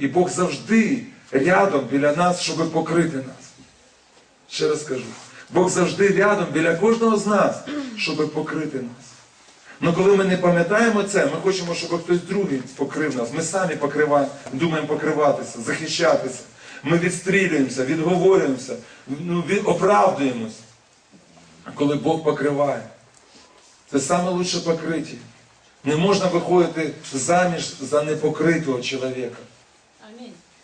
І Бог завжди рядом біля нас, щоб покрити нас. Ще раз кажу, Бог завжди рядом біля кожного з нас, щоб покрити нас. Ну коли ми не пам'ятаємо це, ми хочемо, щоб хтось другий покрив нас. Ми самі покриваємо, думаємо покриватися, захищатися. Ми відстрілюємося, відговорюємося, ну, від, оправдуємось. Коли Бог покриває. Це саме лучше покриття. Не можна виходити заміж за непокритого чоловіка.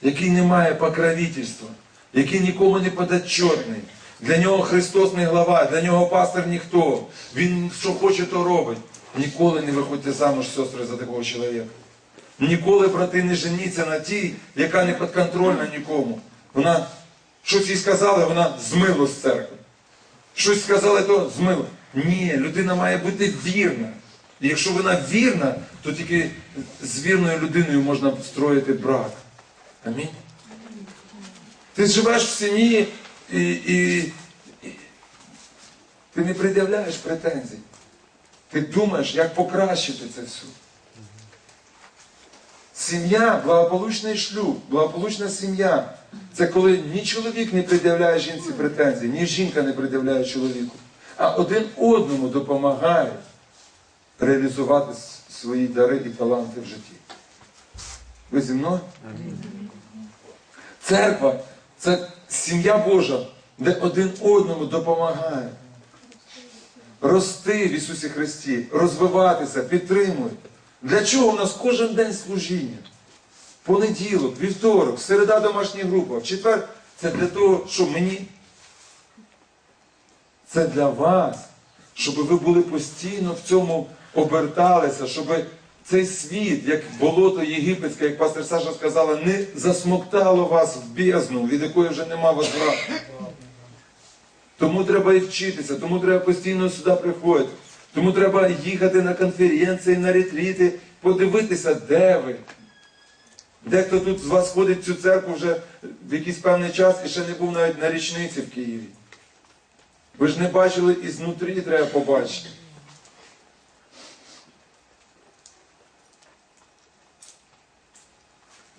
Який не має покровительства, який нікому не подотчетний. Для нього Христос не глава, для нього пастор ніхто. Він що хоче, то робить. Ніколи не виходьте замуж, сестри, за такого чоловіка. Ніколи, брати, не женіться на тій, яка не підконтрольна нікому. Вона щось їй сказала, вона змило з церкви. Щось сказали, то змило. Ні, людина має бути вірна. І якщо вона вірна, то тільки з вірною людиною можна строїти брак. Амінь. Ти живеш в сім'ї і, і, і ти не пред'являєш претензій. Ти думаєш, як покращити це все. Сім'я, благополучний шлюб, благополучна сім'я. Це коли ні чоловік не пред'являє жінці претензій, ні жінка не пред'являє чоловіку, а один одному допомагає реалізувати свої дари і таланти в житті. Ви зі мною? Церква це сім'я Божа, де один одному допомагає. Рости в Ісусі Христі, розвиватися, підтримує. Для чого у нас кожен день служіння? Понеділок, вівторок, середа домашня група, в четвер це для того, що мені. Це для вас, щоб ви були постійно в цьому оберталися, щоб цей світ, як болото єгипетське, як пастор Саша сказала, не засмоктало вас в бездну, від якої вже нема возврату. Тому треба і вчитися, тому треба постійно сюди приходити. Тому треба їхати на конференції, на ретріти, подивитися, де ви. Дехто тут з вас ходить в цю церкву вже в якийсь певний час і ще не був навіть на річниці в Києві. Ви ж не бачили і знутрі треба побачити.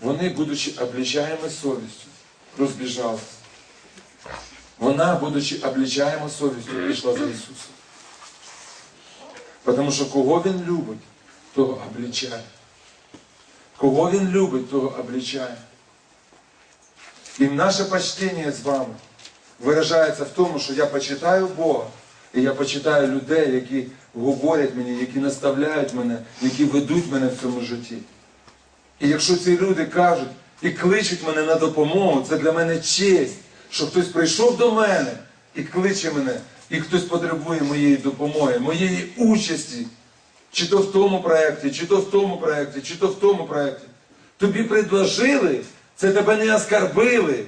Вони, будучи облічаємо совістю, розбіжалися. Вона, будучи облічаємо совістю, пішла за Ісусом. Тому що кого Він любить, того облічає. Кого Він любить, того облічає. І наше почтення з вами виражається в тому, що я почитаю Бога, і я почитаю людей, які говорять мені, які наставляють мене, які ведуть мене в цьому житті. І якщо ці люди кажуть і кличуть мене на допомогу, це для мене честь, що хтось прийшов до мене і кличе мене, і хтось потребує моєї допомоги, моєї участі, чи то в тому проєкті, чи то в тому проєкті, чи то в тому проєкті. Тобі предложили, це тебе не оскарбили.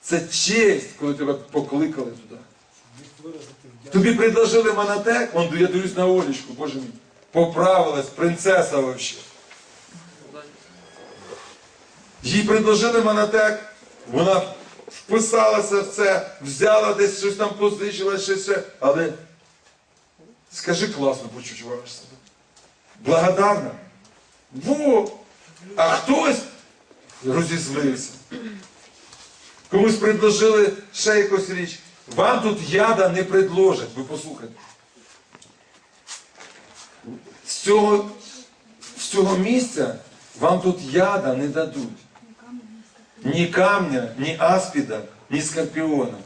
Це честь, коли тебе покликали туди. Тобі предложили монотек, он я дивлюсь на Олечку, боже мій. Поправилась, принцеса вообще. Їй предложили монотек, вона вписалася в це, взяла десь щось там позичила, щось ще. Але скажи класно почуваєш себе. Благодарна. Во! А хтось розізлився. Комусь предложили ще якусь річ. Вам тут яда не предложать, ви послухайте. З цього, з цього місця вам тут яда не дадуть. Ні камня, ні аспіда, ні скорпіона.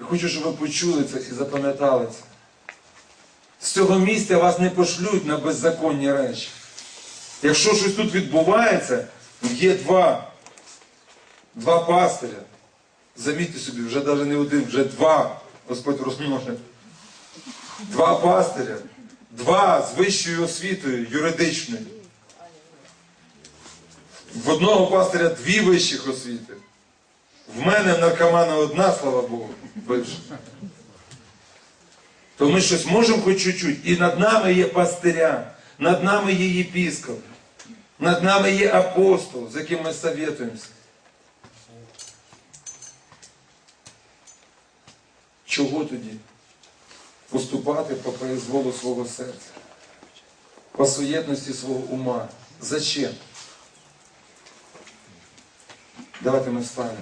Я хочу, щоб ви почули це і запам'ятали це. З цього місця вас не пошлють на беззаконні речі. Якщо щось тут відбувається, є два, два пастиря. Замітьте собі, вже навіть не один, вже два. Господь розмножив. Два пастиря, два з вищою освітою, юридичною. В одного пастиря дві вищих освіти. В мене в наркомана одна, слава Богу, бивша. То ми щось можемо хоч чуть-чуть. І над нами є пастиря, над нами є єпіскоп, над нами є апостол, з яким ми совєтуємося. Чого тоді? Поступати по произволу свого серця. по суетности своего ума. Зачем? Давайте мы встанем.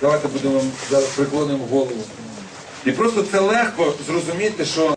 Давайте будемо зараз приклонимо голову. І просто це легко зрозуміти, що